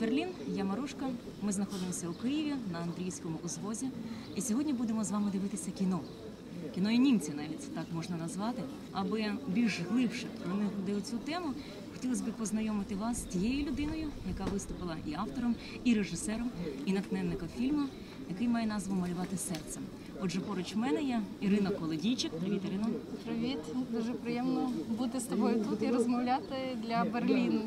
Берлін, я Марушка. Ми знаходимося у Києві на Андрійському узвозі. І сьогодні будемо з вами дивитися кіно. Кіно і німці навіть так можна назвати. Аби більш глибше проникнути цю тему, хотілося б познайомити вас з тією людиною, яка виступила і автором, і режисером, і натхненником фільму, який має назву Малювати серцем. Отже, поруч мене є Ірина Колодійчик. Привіт, Ірино. Привіт, дуже приємно бути з тобою тут і розмовляти для Берліну.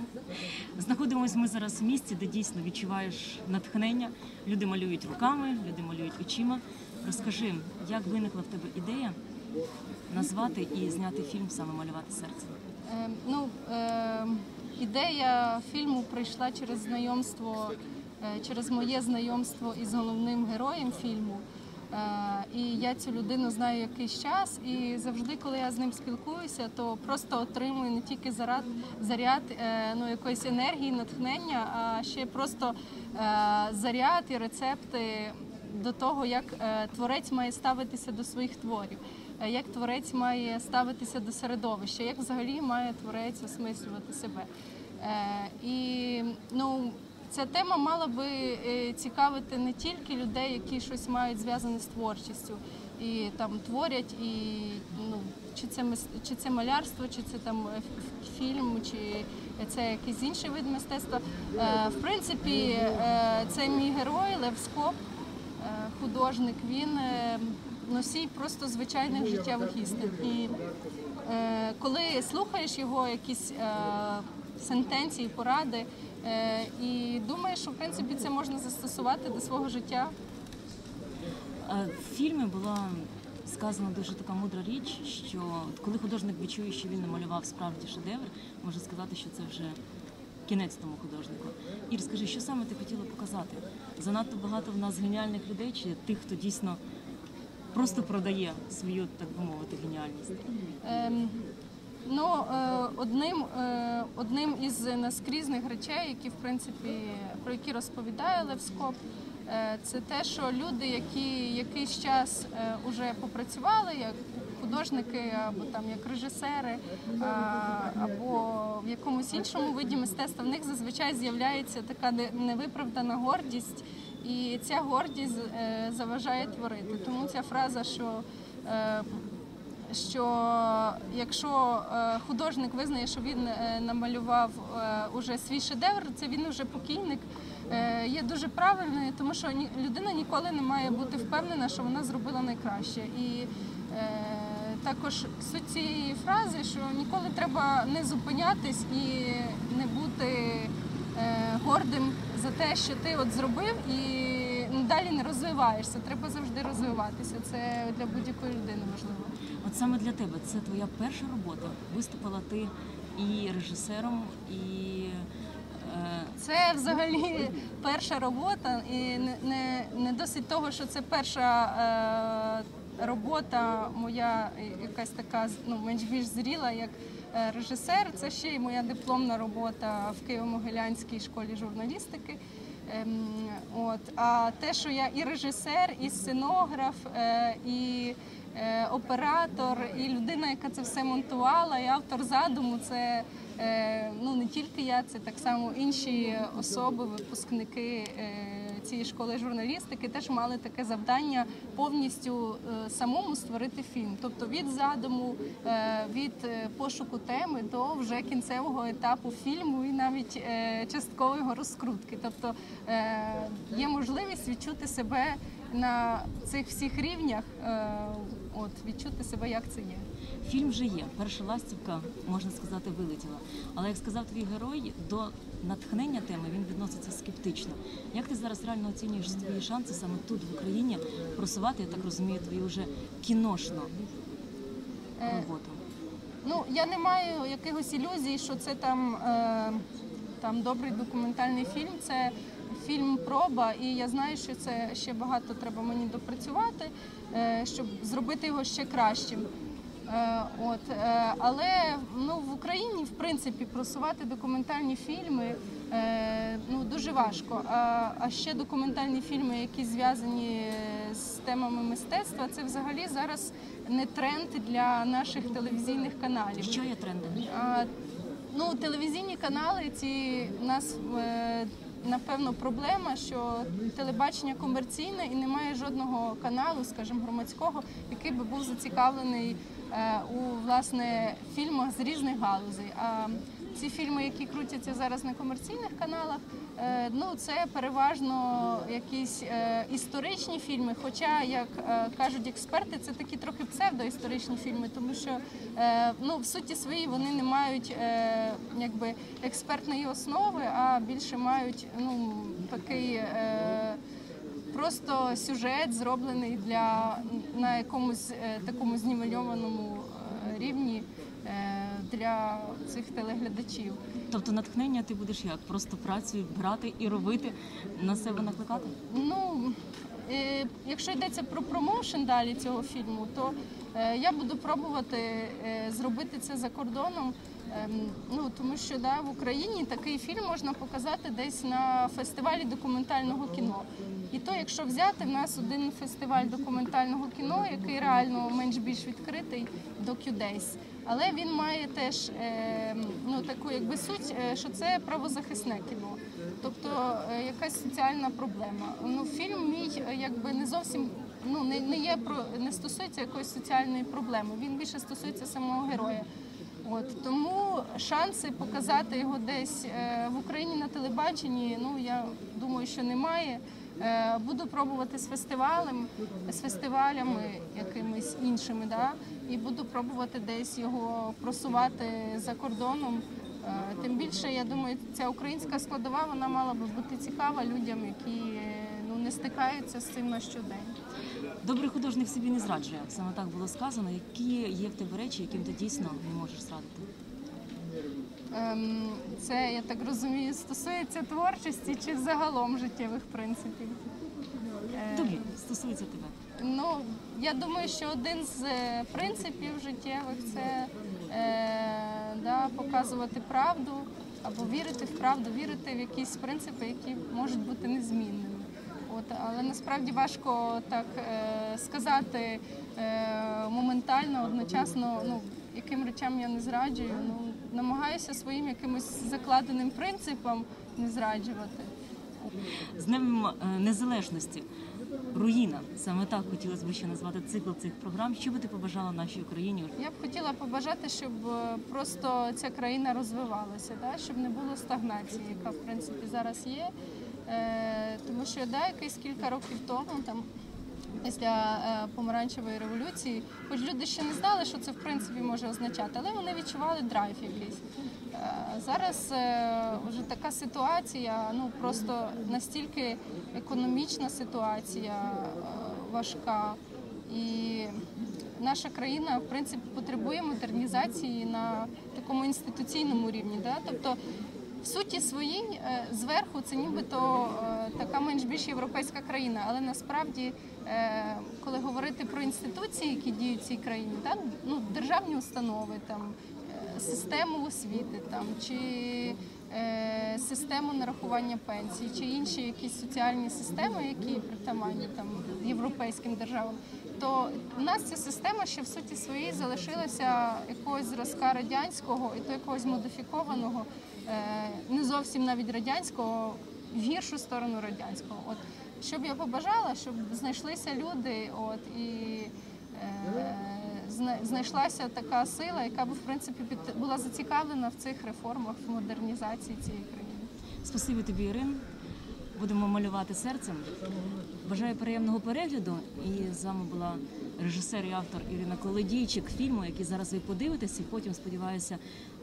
Знаходимося ми зараз в місці, де дійсно відчуваєш натхнення. Люди малюють руками, люди малюють очима. Розкажи, як виникла в тебе ідея назвати і зняти фільм саме малювати серце? Е, ну, е, ідея фільму прийшла через знайомство, е, через моє знайомство із головним героєм фільму. Е, і я цю людину знаю якийсь час, і завжди, коли я з ним спілкуюся, то просто отримую не тільки заряд, заряд е, ну, якоїсь енергії, натхнення, а ще просто е, заряд і рецепти до того, як творець має ставитися до своїх творів, як творець має ставитися до середовища, як взагалі має творець осмислювати себе. І ну, ця тема мала би е, цікавити не тільки людей, які щось мають зв'язане з творчістю і там творять, і ну чи це чи це малярство, чи це там е, фільм, чи це якийсь інший вид мистецтва. Е, В принципі, е, це мій герой Лев Скоп, художник. Він носій просто звичайних життєвих істин. І коли слухаєш його якісь сентенції, поради, е, і думаєш, що в принципі це можна застосувати до свого життя. Е, В фільмі була сказана дуже така мудра річ, що коли художник відчує, що він намалював справді шедевр, може сказати, що це вже кінець тому художнику. І розкажи, що саме ти хотіла показати? Занадто багато в нас геніальних людей, чи тих, хто дійсно просто продає свою, так би мовити, геніальність? Ем, Ну, е, одним, е, одним із наскрізних речей, які в принципі про які розповідає Левскоп, е, це те, що люди, які якийсь час уже попрацювали як художники або там як режисери, або в якомусь іншому виді мистецтва, в них зазвичай з'являється така невиправдана гордість, і ця гордість заважає творити. Тому ця фраза, що що якщо е, художник визнає, що він е, намалював е, уже свій шедевр, це він уже покійник. Є дуже правильною, тому що людина ніколи не має бути впевнена, що вона зробила найкраще. І також суть цієї фрази, що ніколи треба не зупинятись і не бути гордим за те, що ти от зробив, і далі не розвиваєшся. Треба завжди розвиватися. Це для будь-якої людини важливо. От саме для тебе це твоя перша робота. Виступила ти і режисером, і е, Це взагалі перша робота, і не, не, не досить того, що це перша е, робота моя, якась така ну, менш більш зріла, як е, режисер. Це ще й моя дипломна робота в Києво-Могилянській школі журналістики. Ем, от. А те, що я і режисер, і сценограф, е, і е, оператор, і людина, яка це все монтувала, і автор задуму, це е, ну не тільки я, це так само інші особи, випускники цієї школи журналістики, теж мали таке завдання повністю е, самому створити фільм. Тобто від задуму, е, від е, пошуку теми до вже кінцевого етапу фільму і навіть часткової його розкрутки. Тобто є можливість відчути себе на цих всіх рівнях, от відчути себе, як це є. Фільм вже є. Перша ластівка, можна сказати, вилетіла. Але як сказав твій герой, до натхнення теми він відноситься скептично. Як ти зараз реально оцінюєш свої шанси саме тут, в Україні, просувати, я так розумію, твою вже кіношну Е, роботу? Ну, я не маю якихось ілюзій, що це там, е, там добрий документальний фільм. Це фільм проба, і я знаю, що це ще багато треба мені допрацювати, е, щоб зробити його ще кращим. Е, от, е, але ну, в Україні, в принципі, просувати документальні фільми е, ну, дуже важко. А, а ще документальні фільми, які зв'язані з темами мистецтва, це взагалі зараз не тренд для наших телевізійних каналів. Що є трендом? А, ну, телевізійні канали ці нас напевно проблема, що телебачення комерційне і немає жодного каналу, скажімо, громадського, який би був зацікавлений е, у власне фільмах з різних галузей. А ці фільми, які крутяться зараз на комерційних каналах, ну це переважно якісь е, історичні фільми. Хоча, як е, кажуть експерти, це такі трохи псевдоісторичні фільми, тому що е, ну в суті своїй вони не мають е, якби експертної основи, а більше мають ну такий. Е, Просто сюжет зроблений для на якомусь е, такому знімальованому е, рівні е, для цих телеглядачів. Тобто натхнення ти будеш як? Просто працею брати і робити на себе накликати? Ну, е, якщо йдеться про промоушен далі цього фільму, то е, я буду пробувати е, зробити це за кордоном. Ем, ну, тому що да, в Україні такий фільм можна показати десь на фестивалі документального кіно. І то, якщо взяти, в нас один фестиваль документального кіно, який реально менш-більш відкритий, до DocuDays. Але він має теж е, ну, таку якби суть, е, що це правозахисне кіно. Тобто е, якась соціальна проблема. Ну, фільм мій якби не зовсім ну, не, не є про не стосується якоїсь соціальної проблеми. Він більше стосується самого героя. От тому шанси показати його десь в Україні на телебаченні. Ну я думаю, що немає. Е, Буду пробувати з фестивалем, з фестивалями якимись іншими, да, і буду пробувати десь його просувати за кордоном. Е, Тим більше, я думаю, ця українська складова вона мала би бути цікава людям, які ну не стикаються з цим на щодень. Добрий художник собі не зраджує. Саме так було сказано. Які є в тебе речі, яким ти дійсно не можеш зрадити? Ем, Це я так розумію, стосується творчості чи загалом життєвих принципів. Е, Тобі стосується тебе. Ну, я думаю, що один з е, принципів життєвих це е, да, показувати правду або вірити в правду, вірити в якісь принципи, які можуть бути незмінними. От, але насправді важко так е, сказати е, моментально, одночасно, ну, яким речам я не зраджую. Ну, намагаюся своїм якимось закладеним принципам не зраджувати. З Днем е, Незалежності. Руїна. Саме так хотілося б ще назвати цикл цих програм. Що би ти побажала нашій Україні? Я б хотіла побажати, щоб е, просто ця країна розвивалася, да? щоб не було стагнації, яка в принципі зараз є. Е, тому що да, якийсь кілька років тому, там після е, помаранчевої революції, хоч люди ще не знали, що це в принципі може означати, але вони відчували драйв якийсь. Е, зараз е, вже така ситуація, ну просто настільки економічна ситуація важка. І наша країна, в принципі, потребує модернізації на такому інституційному рівні. Да? Тобто, в суті своїй е, зверху це нібито е, така менш більш європейська країна, але насправді, е, коли говорити про інституції, які діють в цій країні, да? ну, державні установи, там, систему освіти там, чи систему нарахування пенсій, чи інші якісь соціальні системи, які притаманні там європейським державам, то в нас ця система ще в суті своїй залишилася якогось зразка радянського і то якогось модифікованого, не зовсім навіть радянського, гіршу сторону радянського. От щоб я побажала, щоб знайшлися люди, от і е, знайшлася така сила, яка б в принципі під була зацікавлена в цих реформах, в модернізації цієї країни. Спасибі тобі, Ірин. Будемо малювати серцем. Бажаю приємного перегляду. І з вами була режисер і автор Ірина Колодійчик фільму, який зараз ви подивитесь, і потім, сподіваюся,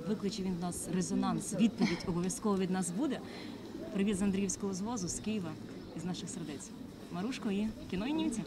викличе він в нас резонанс. Відповідь обов'язково від нас буде. Привіт з Андріївського звозу, з Києва, із наших сердець. Марушко і кіно і німці.